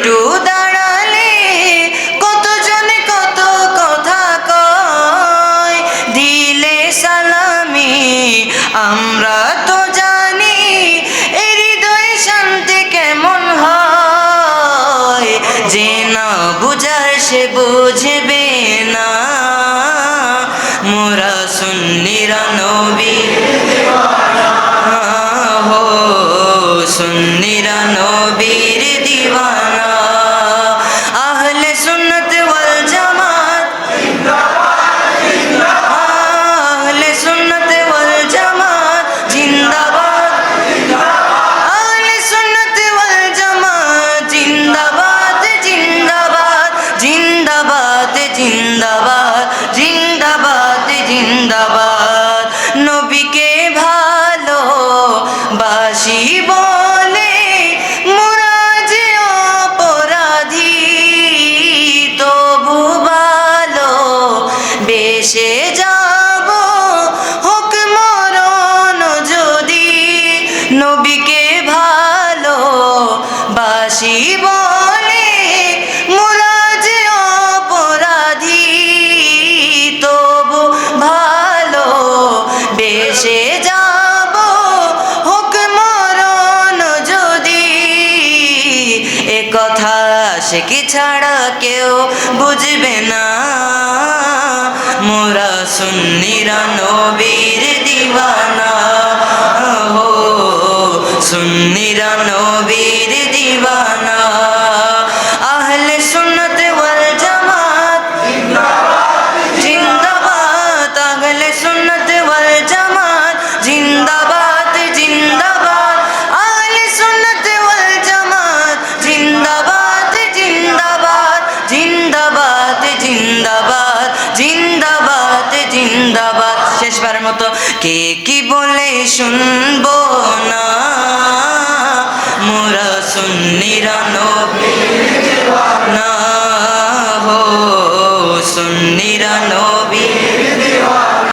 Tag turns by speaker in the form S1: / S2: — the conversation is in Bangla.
S1: একটু দাঁড়ালে কত কতজনে কত কথা কয়? দিলে সালামি, আমরা তো জানি এর হৃদয়ে শান্তি কেমন হয়। যে না বুঝার সে বুঝবে না। মোরা সুন্নিরা নবী। হো সুন্নি বেশে যাব। হোক মরণ যদি নবীকে ভালো বাসি বলে মোরা যে অপরাধী তবু ভালো বেশে যাব। হোক মরণ যদি এ কথা সে কি ছাড়া কেউ বুঝবে না। মোরা সুন্নিরা নবীর দিবানা। হো সুন্নিরা নবীর দিওয়ানা জিন্দাবাদ। শেষবার মতো কে কি বলে শুনব না? মোরা সুন্নিরা নবী।